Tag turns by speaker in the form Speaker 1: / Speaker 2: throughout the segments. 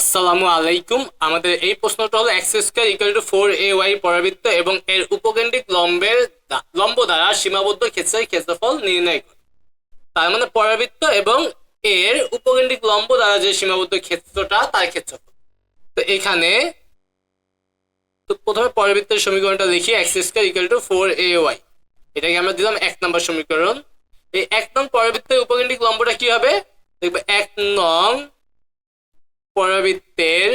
Speaker 1: আসসালামু আলাইকুম। আমাদের এই প্রশ্নটা হলো X square equal to four A Y পরাবৃত্ত এবং এর উপকেন্দ্রিক লম্বের লম্ব দ্বারা সীমাবদ্ধ ক্ষেত্রের ক্ষেত্রফল নির্ণয় করে। তার মানে পরাবৃত্ত এবং এর উপকেন্দ্রিক লম্ব দ্বারা যে সীমাবদ্ধ ক্ষেত্রটা, তার ক্ষেত্রফল। তো এখানে তো প্রথমে পরাবৃত্তের সমীকরণটা লিখি X square equal to four A Y এটাকে আমরা দিলাম এক নম্বর সমীকরণ। এই এক নং পরাবৃত্তের উপকেন্দ্রিক লম্বটা কি হবে? দেখবে এক নং পরাবৃত্তের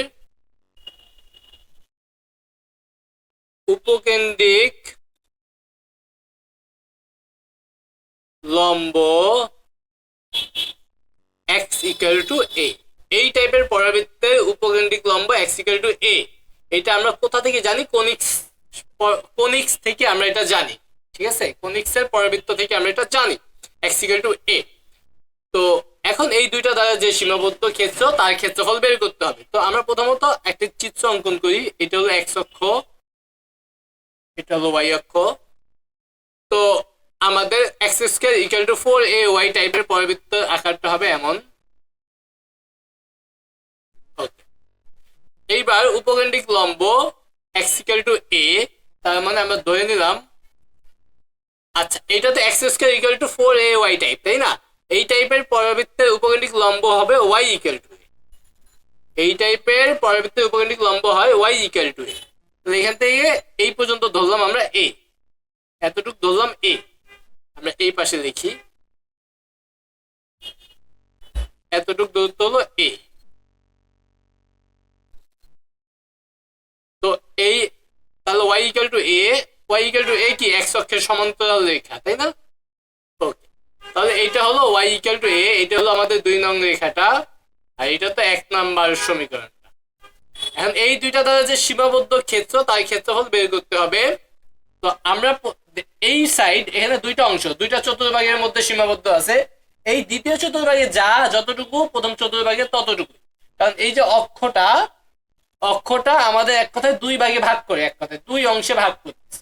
Speaker 1: উপকেন্দ্রিক লম্ব এক্স ইকুয়াল টু এ এই টাইপের পরাবৃত্তের উপকেন্দ্রিক লম্ব এক্স ইকুয়াল টু এ এটা আমরা কোথা থেকে জানি? কোনিক্স কোনিক্স থেকে আমরা এটা জানি। ঠিক আছে? কোনিক্স পরাবৃত্ত থেকে আমরা এটা জানি। এক্স ইকুয়াল টু এ তো এখন এই দুইটা দ্বারা যে সীমাবদ্ধ ক্ষেত্র, তার ক্ষেত্রফল বের করতে হবে। তো আমরা প্রথমত একটা চিত্র অঙ্কন করি। এটা হলো এক্স অক্ষ, এটা হলো ওয়াই অক্ষ। তো আমাদের X square equal to four A Y টাইপের পরবর্তী আকারটা হবে এমন। এইবার উপকেন্দ্রিক লম্ব এক্স ইকুয়াল টু এ তার মানে আমরা ধরে নিলাম আচ্ছা এটা তো X square equal to four A Y type তাই না? এই টাইপের পরাবৃত্তের উপকেন্দ্রিক লম্ব হবে ওয়াই ইকুয়াল টু এই টাইপের পরাবৃত্তের উপকেন্দ্রিক লম্ব হয় ওয়াই ইকুয়াল টু তাহলে এখান থেকে এই পর্যন্ত ধরলাম আমরা এ এতটুকু ধরলাম এ আমরা এই পাশে লিখি। এতটুকু দূরত্ব হলো এ তো এই, তাহলে Y equal to A Y equal to A কি? এক্স অক্ষের সমান্তরাল রেখা, তাই না? এইটা হলো ওয়াই ইকুয়াল টু এ এটা হলো আমাদের দুই নং রেখাটা, আর এটা তো এক নাম্বার সমীকরণটা। এখন এই দুইটা দ্বারা যে সীমাবদ্ধ ক্ষেত্র তার ক্ষেত্রফল বের করতে হবে। তো আমরা এই সাইড এখানে দুইটা অংশ, দুইটা চতুর্ভাগের মধ্যে সীমাবদ্ধ আছে। এই দ্বিতীয় চতুর্ভাগে যা যতটুকু, প্রথম চতুর্ভাগে ততটুকু। কারণ এই যে অক্ষটা অক্ষটা আমাদের এক কথায় দুই ভাগে ভাগ করে, এক কথায় দুই অংশে ভাগ করতেছে।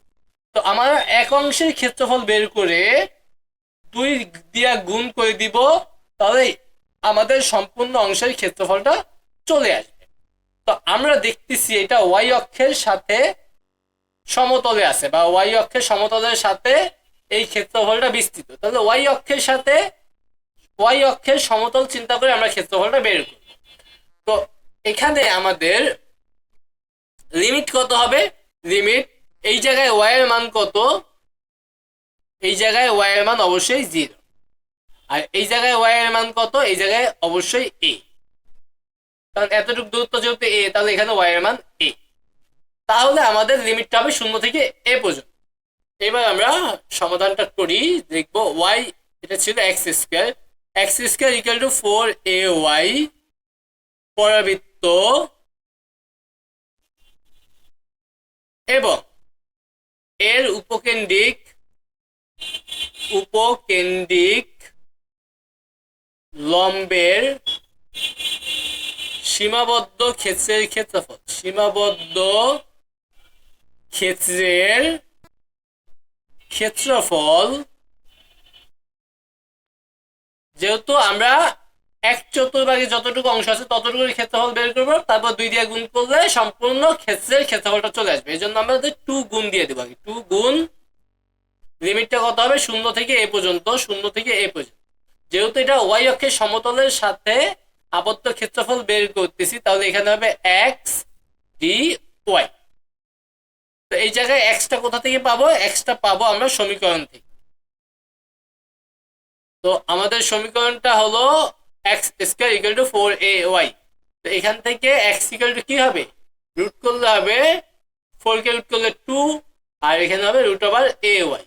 Speaker 1: তো আমরা এক অংশের ক্ষেত্রফল বের করে দুই দিয়া গুণ করে দিব, তাহলে আমাদের সম্পূর্ণ অংশের ক্ষেত্রফলটা চলে আসবে। তো আমরা দেখতেছি এটা ওয়াই অক্ষের সাথে সমতলে আছে, বা ওয়াই অক্ষের সমতলের সাথে এই ক্ষেত্রফলটা বিস্তৃত। তাহলে ওয়াই অক্ষের সাথে ওয়াই অক্ষের সমতল চিন্তা করে আমরা ক্ষেত্রফলটা বের করব। তো এখানে আমাদের লিমিট কত হবে? লিমিট এই জায়গায় ওয়াই এর মান কত? এই জায়গায় ওয়াই এর মান অবশ্যই জিরো আর এই জায়গায় ওয়াই এর মান কত? এই জায়গায় অবশ্যই এ কারণ এতটুকু দূরত্ব যেহেতু এ তাহলে এখানে ওয়াই এর মান এ তাহলে আমাদের লিমিটটা হবে শূন্য থেকে এ পর্যন্ত। এবার আমরা সমাধানটা করি, দেখব ওয়াই এটা ছিল X square X square equal to four A Y পরাবৃত্ত। এবং এর উপকেন্দ্রিক উপকেন্দ্রিক লম্বের সীমাবদ্ধ ক্ষেত্রের ক্ষেত্রফল। সীমাবদ্ধ ক্ষেত্রের ক্ষেত্রফল যেহেতু আমরা এক চতুর্ভাগে যতটুকু অংশ আছে ততটুকু ক্ষেত্রফল বের করব, তারপর দুই দিয়ে গুণ করলে সম্পূর্ণ ক্ষেত্রের ক্ষেত্রফলটা চলে আসবে। এই জন্য আমরা টু গুণ দিয়ে দেবো টু গুণ লিমিটটা কত হবে? শূন্য থেকে এ পর্যন্ত, শূন্য থেকে এ পর্যন্ত। যেহেতু এটা ওয়াই অক্ষের সমতলের সাথে আবদ্ধ ক্ষেত্রফল বের করতেছি, তাহলে এখানে হবে এক্স ডি ওয়াই তো এই জায়গায় এক্সটা কোথা থেকে পাবো? এক্সটা পাবো আমরা সমীকরণ থেকে। তো আমাদের সমীকরণটা হলো X square equal to four A Y তো এখান থেকে এক্স ইকুয়াল টু কি হবে? রুট করলে হবে ফোর কে রুট করলে টু আর এখানে হবে রুট ওভার এ ওয়াই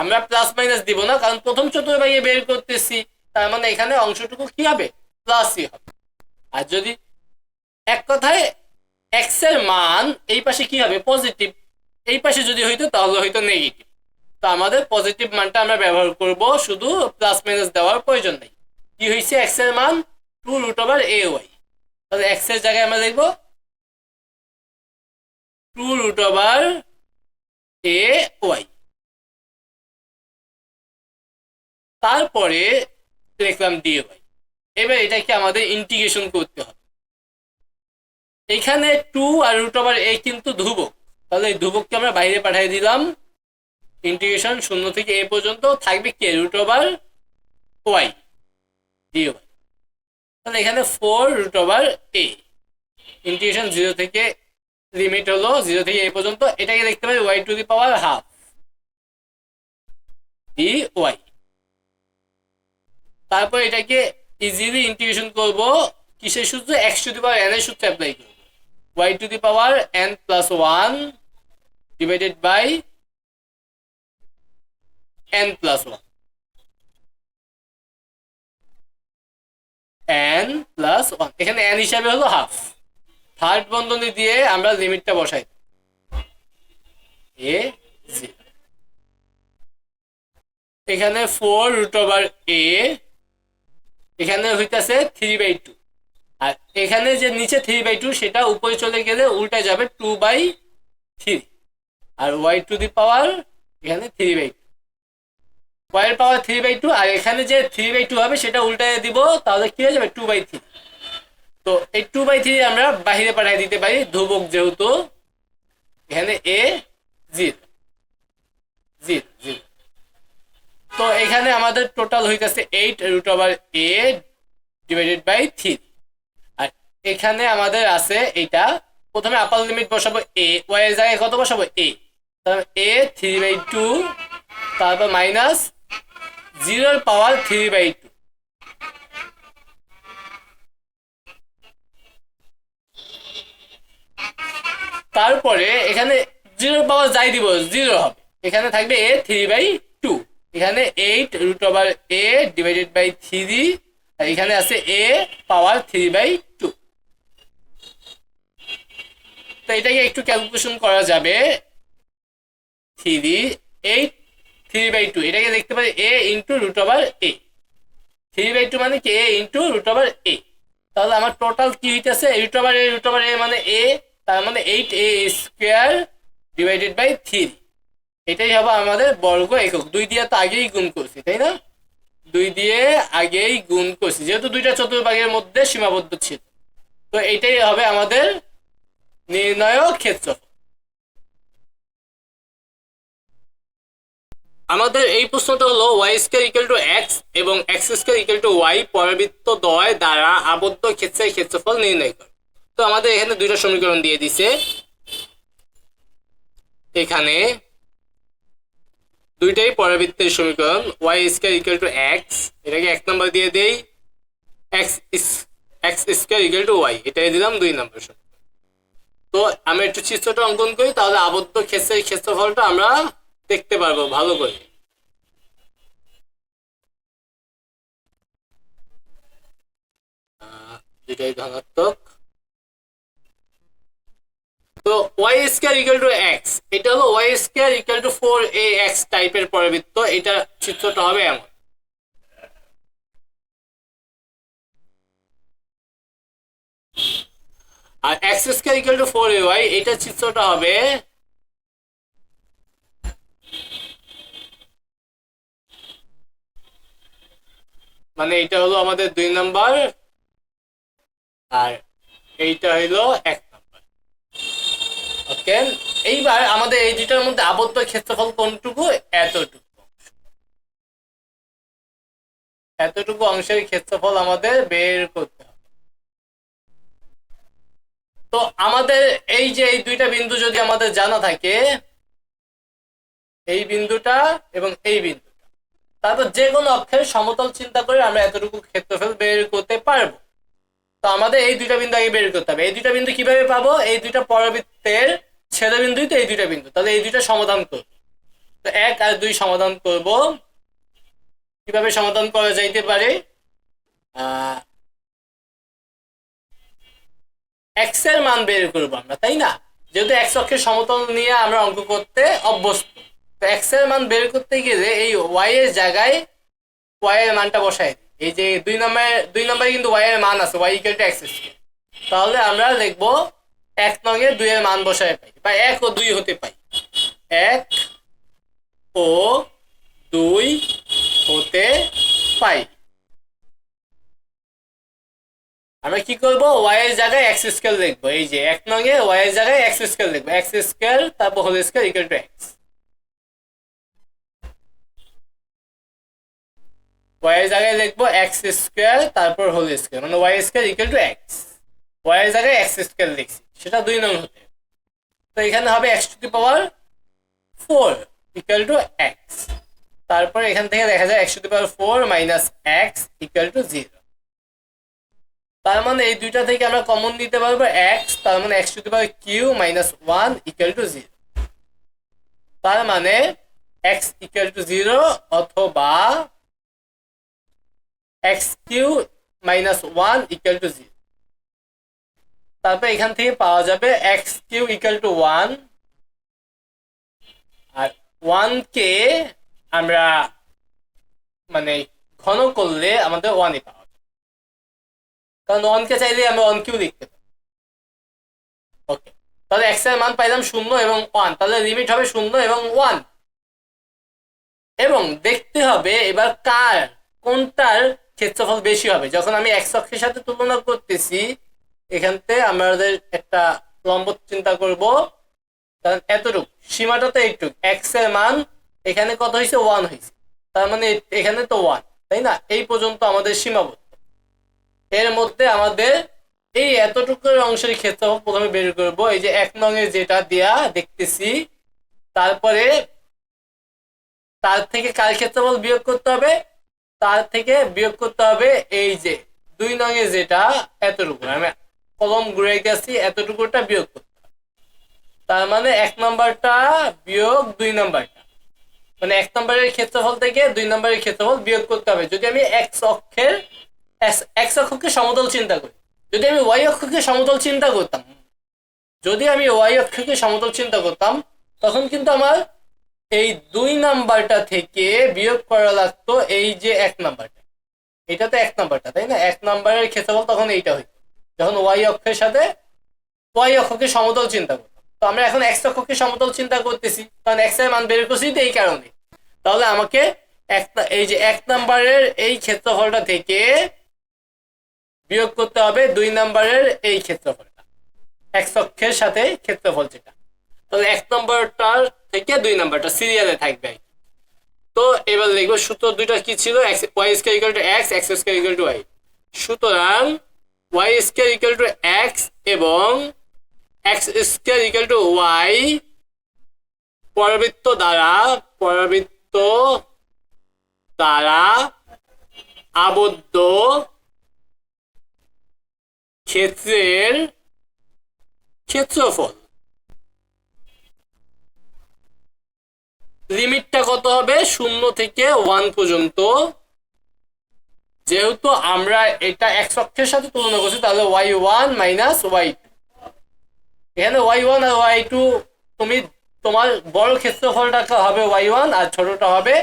Speaker 1: আমরা প্লাস মাইনাস দিব না, কারণ প্রথম চতুর্ভাগে বের করতেছি, তার মানে এখানে অংশটুকু কি হবে? প্লাসই হবে। আর যদি এক কথায় এক্সের মান এই পাশে কি হবে? পজিটিভ এই পাশে যদি হইতো, তাহলে হয়তো নেগেটিভ তো আমাদের পজিটিভ মানটা আমরা ব্যবহার করব, শুধু প্লাস মাইনাস দেওয়ার প্রয়োজন নেই। কি হয়েছে এক্সের মান two root over A Y তাহলে এক্সের জায়গায় আমরা দেখব two root over A Y তারপরে লিখলাম ডিওয়াই এবার এটাকে আমাদের ইন্টিগ্রেশন করতে হবে। এখানে টু আর রুট ওভার এ কিন্তু ধ্রুবক। তাহলে এই আমরা বাইরে পাঠিয়ে দিলাম। ইন্টিগ্রেশন শূন্য থেকে এ পর্যন্ত থাকবে কে? Root over Y D Y তাহলে এখানে four root over A integration zero থেকে লিমিট হলো জিরো থেকে এ পর্যন্ত। এটাকে দেখতে পাই Y to the power half D Y তারপর এটাকে ইজিলি ইন্টিগ্রেশন করব। কিসের সূত্র? X to the power N এর সূত্র অ্যাপ্লাই করব। Y to the power N plus one divided by N plus one N plus one এখানে এন হিসাবে হলো হাফ থার্ড বন্ধনী দিয়ে আমরা লিমিটটা বসাই। এ জিরো এখানে ফোর রুট ওভার এ এখানে হইতাছে থ্রি বাই টু আর এখানে যে নিচে থ্রি বাই টু সেটা উপরে চলে গেলে উল্টা যাবে টু বাই থ্রি আর ওয়াই টু দি পাওয়ার এখানে three by two Y power three by two আর এখানে যে থ্রি বাই টু হবে, সেটা উল্টায় দিব, তাহলে কি হয়ে যাবে? টু বাই থ্রি তো এই টু বাই থ্রি আমরা বাহিরে পাঠিয়ে দিতে পারি, ধ্রুবক যেহেতু, এখানে এ জিরো জিরো তো এখানে আমাদের টোটাল হইতেছে eight root over a divided by three আর এখানে আমাদের আছে এটা, প্রথমে আপার লিমিট বসাবো এ ওয়াই এর জায়গায় কত বসাবো? এ তারপর এ থ্রি বাই টু তারপর মাইনাস জিরোর পাওয়ার থ্রি বাই টু তারপরে এখানে জিরোর পাওয়ার যাই দিব জিরো হবে। এখানে থাকবে এ থ্রি বাই এখানে eight root over a divided by three এখানে আছে a power three by two তো এটাকে একটু ক্যালকুলেশন করা যাবে। Three eight three by two এটাকে দেখতে পারি a into root over a three by two মানে কি? A into root over a তাহলে আমার টোটাল কি হইতেছে? Root over a root over a মানে এ তার মানে eight a square divided by three এটাই হবে আমাদের বর্গ একক। দুই দিয়ে তো আগেই গুণ করছি, তাই না? দুই দিয়ে আগেই গুণ করছি, যেহেতু দুইটা চতুর্ভাগের মধ্যে সীমাবদ্ধ ছিল। তো এটাই হবে আমাদের নির্ণয় ক্ষেত্র। আমাদের এই প্রশ্নটা হলো y square equal to x এবং x square equal to y পরবৃত্ত দয় দ্বারা আবদ্ধ ক্ষেত্রের ক্ষেত্রফল নির্ণয় করে। তো আমাদের এখানে দুইটা সমীকরণ দিয়ে দিছে। এখানে দুইটাই পরাবৃত্তের সমীকরণ। Y square equal to x এটাকে এক নম্বর দিয়ে দেই। X x square equal to y এটাই দিলাম দুই নম্বর তো আমি একটু চিত্রটা অঙ্কন করি, তাহলে আবদ্ধ ক্ষেত্রের ক্ষেত্রফলটা আমরা দেখতে পারব ভালো করে। ধনাত্মক। তো y square equal to x এটা হলো y square equal to four a x টাইপের পরিবৃত্ত, এটা চিত্রটা হবে এমন। আর x square equal to four a y এটা চিত্রটা হবে মানে এটা হলো আমাদের দুই নাম্বার, আর এইটা হইল এক ওকে এইবার আমাদের এই দুইটার মধ্যে আবদ্ধ ক্ষেত্রফল কোনটুকু? এতটুকু এতটুকু অংশের ক্ষেত্রফল আমাদের বের করতে হবে। তো আমাদের এই যে এই দুইটা বিন্দু যদি আমাদের জানা থাকে, এই বিন্দুটা এবং এই বিন্দুটা, তারপর যে কোনো অক্ষের সমতল চিন্তা করে আমরা এতটুকু ক্ষেত্রফল বের করতে পারব। তো আমাদের এই দুইটা বিন্দু আগে বের করতে হবে। এই দুইটা বিন্দু কীভাবে পাবো? এই দুইটা পরবৃত্তের ছেদ বিন্দুই তো এই দুইটা বিন্দু। তাহলে এই দুইটা সমাধান করব। তো এক আর দুই সমাধান করব। কীভাবে সমাধান করা যাইতে পারে? এক্সের মান বের করব আমরা, তাই না? যেহেতু এক্স অক্ষের সমতল নিয়ে আমরা অঙ্ক করতে অভ্যস্ত। তো এক্সের মান বের করতে গেলে এই ওয়াই এর জায়গায় ওয়াই এর মানটা বসাই। এই যে দুই নম্বরে দুই নম্বরে কিন্তু ওয়াই এর মান আছে ওয়াই ইকুয়াল টু এক্স তাহলে আমরা লিখব এক নঙে দুই এর মান বসায় পাই, বা এক ও দুই হতে পাই। এক ও দুই হতে পাই। আমরা কি করব? ওয়াই এর জায়গায় এক্স স্কয়ার লিখব। এই যে এক নঙ্গে ওয়াই এর জায়গায় এক্স স্কয়ার লিখব। এক্স স্কয়ার তারপর whole square equal to x y এর জায়গায় লিখব এক্স স্কয়ার, তারপর হোল স্কয়ার মানে y square equal to x y এর জায়গায় এক্স স্কয়ার লিখছি। সেটা দুই নং হতে। তো এখানে হবে x to the power four equal to x তারপর এখান থেকে দেখা যায় x to the power four minus x equal to zero তার মানে এই দুইটা থেকে আমরা কমন নিতে পারব এক্স তার মানে x to the power cube minus one equal to zero তার মানে এক্স ইকুয়াল টু জিরো অথবা x cube minus one equal to zero তারপর এখান থেকে পাওয়া যাবে x cube equal to one R one কে আমরা মানে ঘন করলে আমাদের ওয়ানই পাওয়া যাবে। কারণ ওয়ান কে চাইলে আমরা ওয়ান কিউ লিখতে পারি। ওকে তাহলে এক্সের মান পাইলাম শূন্য এবং ওয়ান তাহলে লিমিট হবে শূন্য এবং ওয়ান এবং দেখতে হবে এবার কার, কোনটার ক্ষেত্রফল বেশি হবে। যখন আমি এক্স অক্ষের সাথে তুলনা করতেছি এখানতে আমাদের একটা লম্ব চিন্তা করব। কারণ এতটুকু সীমাটা তো এইটুক। এক্সের মান এখানে কত হয়েছে? ওয়ান হয়েছে। তার মানে এখানে তো ওয়ান তাই না? এই পর্যন্ত আমাদের সীমাবদ্ধ। এর মধ্যে আমাদের এই এতটুকুর অংশের ক্ষেত্রফল প্রথমে বের করব। এই যে এক নং যেটা দেয়া দেখতেছি, তারপরে তার থেকে কার ক্ষেত্রফল বিয়োগ করতে হবে? তার থেকে বিয়োগ করতে হবে এই যে দুই নং যেটা এতটুকু। আমি কলম ঘুরাইতেছি এতটুকুটা বিয়োগ করতে তার মানে এক নম্বরটা বিয়োগ দুই নম্বরটা। মানে এক নম্বরের ক্ষেত্রফল থেকে দুই নম্বরের ক্ষেত্রফল বিয়োগ করতে হবে। যদি আমি এক্স অক্ষের এক্স অক্ষকে সমতল চিন্তা করি, যদি আমি ওয়াই অক্ষকে সমতল চিন্তা করতাম, যদি আমি ওয়াই অক্ষকে সমতল চিন্তা করতাম, তখন কিন্তু আমার এই দুই নাম্বারটা থেকে বিয়োগ করা লাগতো এই যে এক নাম্বারটা। এটা তো এক নাম্বারটা, তাই না? এক নাম্বারের ক্ষেত্রফল তখন এইটা হইতো। যখন ওয়াই অক্ষের সাথে ওয়াই অক্ষকে সমতল চিন্তা করতাম। তো আমরা এখন এক্স অক্ষকে সমতল চিন্তা করতেছি, কারণ এক্সের মান বের করছি তো এই কারণে। তাহলে আমাকে এক এই যে এক নাম্বারের এই ক্ষেত্রফলটা থেকে বিয়োগ করতে হবে দুই নাম্বারের এই ক্ষেত্রফলটা। এক্স অক্ষের সাথে ক্ষেত্রফল যেটা। তাহলে এক নম্বরটার থেকে দুই নম্বরটা সিরিয়ালে থাকবে তো এবার লিখব সূত্র দুইটা কি ছিল? Y square equal to x x square equal to y. সুতরাং y square equal to x এবং x square equal to y পরবৃত্ত দ্বারা পরবৃত্ত দ্বারা আবদ্ধ ক্ষেত্রের ক্ষেত্রফল। লিমিটটা কত হবে? শূন্য থেকে ওয়ান পর্যন্ত যেহেতু আমরা এটা এক অক্ষের সাথে তুলনা করছি, তাহলে ওয়াই ওয়ান মাইনাস ওয়াই এখানে ওয়াই ওয়ান আর ওয়াই টু তুমি তোমার বড় ক্ষেত্রফলটা হবে ওয়াই ওয়ান আর ছোটটা হবে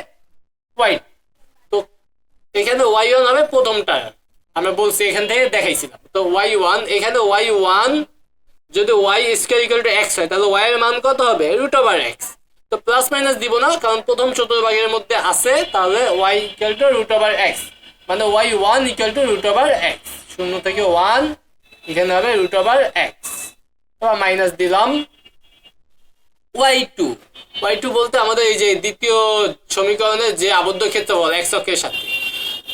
Speaker 1: ওয়াই তো এখানে ওয়াই ওয়ান হবে প্রথমটা। আমরা বলছি এখান থেকে দেখাইছিলাম। তো ওয়াই ওয়ান এখানে ওয়াই ওয়ান যদি y square equal to x হয়, তাহলে ওয়াই এর মান কত হবে? রুট ওভার এক্স তো প্লাস মাইনাস দিব না, কারণ প্রথম চতুর্ভাগের মধ্যে আছে, তাহলে y equal to root over x মানে y one equal to root over x শূন্য থেকে ওয়ান এখানে হবে রুট ওভার এক্স মাইনাস দিলাম ওয়াই টু ওয়াই টু বলতে আমাদের এই যে দ্বিতীয় সমীকরণের যে আবদ্ধ ক্ষেত্র ক্ষেত্রফল এক্স অক্ষের সাথে।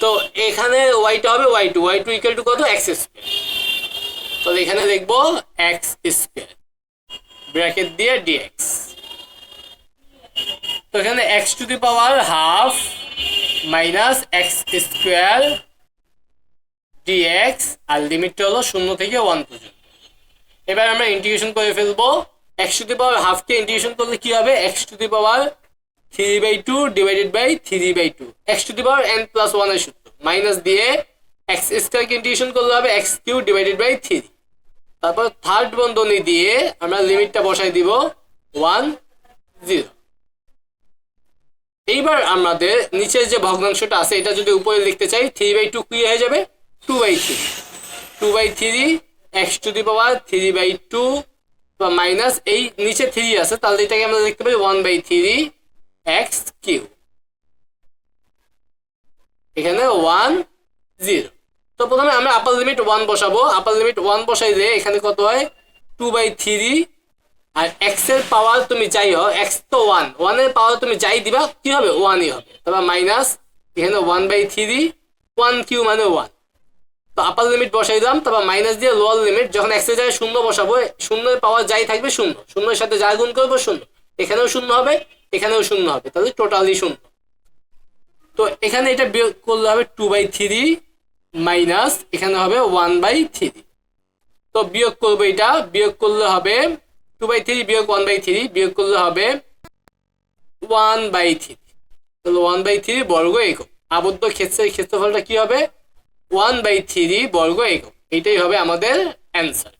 Speaker 1: তো এখানে ওয়াইটা হবে y two y two equal to কত? এক্স স্কোয়ার তাহলে এখানে দেখব এক্স স্কোয়ার ব্র্যাকেট দিয়ে ডিএক্স তো এখানে x to the power half minus x square dx আর লিমিটটা হলো শূন্য থেকে ওয়ান পর্যন্ত। এবার আমরা ইন্টিগ্রেশন করে ফেলব। এক্স টু দি পাওয়ার হাফকে ইন্টিগ্রেশন করলে কি হবে? X to the power three by two divided by three by two x to the power n plus ওয়ানের সূত্র। মাইনাস দিয়ে এক্স স্কোয়ারকে ইন্টিগ্রেশন করলে হবে x cube divided by three তারপর থার্ড বন্ধনী দিয়ে আমরা লিমিটটা বসাই দিব। ওয়ান জিরো এইবার আমাদের নিচের যে ভগ্নাংশটা আছে, এটা যদি উপরে লিখতে চাই থ্রি বাই টু কি হয়ে যাবে? Two by three two by three x to the power three by two বা মাইনাস এই নিচে থ্রি আছে, তাহলে এটাকে আমরা লিখতে পারি one by three x cube এখানে ওয়ান জিরো তো প্রথমে আমরা আপার লিমিট ওয়ান বসাবো। আপার লিমিট ওয়ান বসাইলে এখানে কত হয়? টু বাই থ্রি আর এক্সের পাওয়ার তুমি যাই হও এক্স তো ওয়ান ওয়ানের পাওয়ার তুমি যাই দিবা, কি হবে? ওয়ানই হবে। তারপর মাইনাস এখানে one by three one cube মানে ওয়ান তো আপার লিমিট বসাই দিলাম, তারপর মাইনাস দিয়ে লোয়ার লিমিট যখন এক্সের জায়গায় শূন্য বসাবো শূন্যের পাওয়ার যাই থাকবে শূন্য। শূন্যের সাথে যা গুণ করব শূন্য। এখানেও শূন্য হবে, এখানেও শূন্য হবে, তাহলে টোটালি শূন্য। তো এখানে এটা বিয়োগ করলে হবে টু বাই থ্রি মাইনাস এখানে হবে ওয়ান বাই থ্রি তো বিয়োগ করব এটা, বিয়োগ করলে হবে টু বাই থ্রি বিয়োগ ওয়ান বাই থ্রি বিয়োগ করলে হবে ওয়ান বাই থ্রি তাহলে ওয়ান বাই থ্রি বর্গ একক। আবদ্ধ ক্ষেত্রের ক্ষেত্রফলটা কি হবে? ওয়ান বাই থ্রি বর্গ একক। এটাই হবে আমাদের অ্যান্সার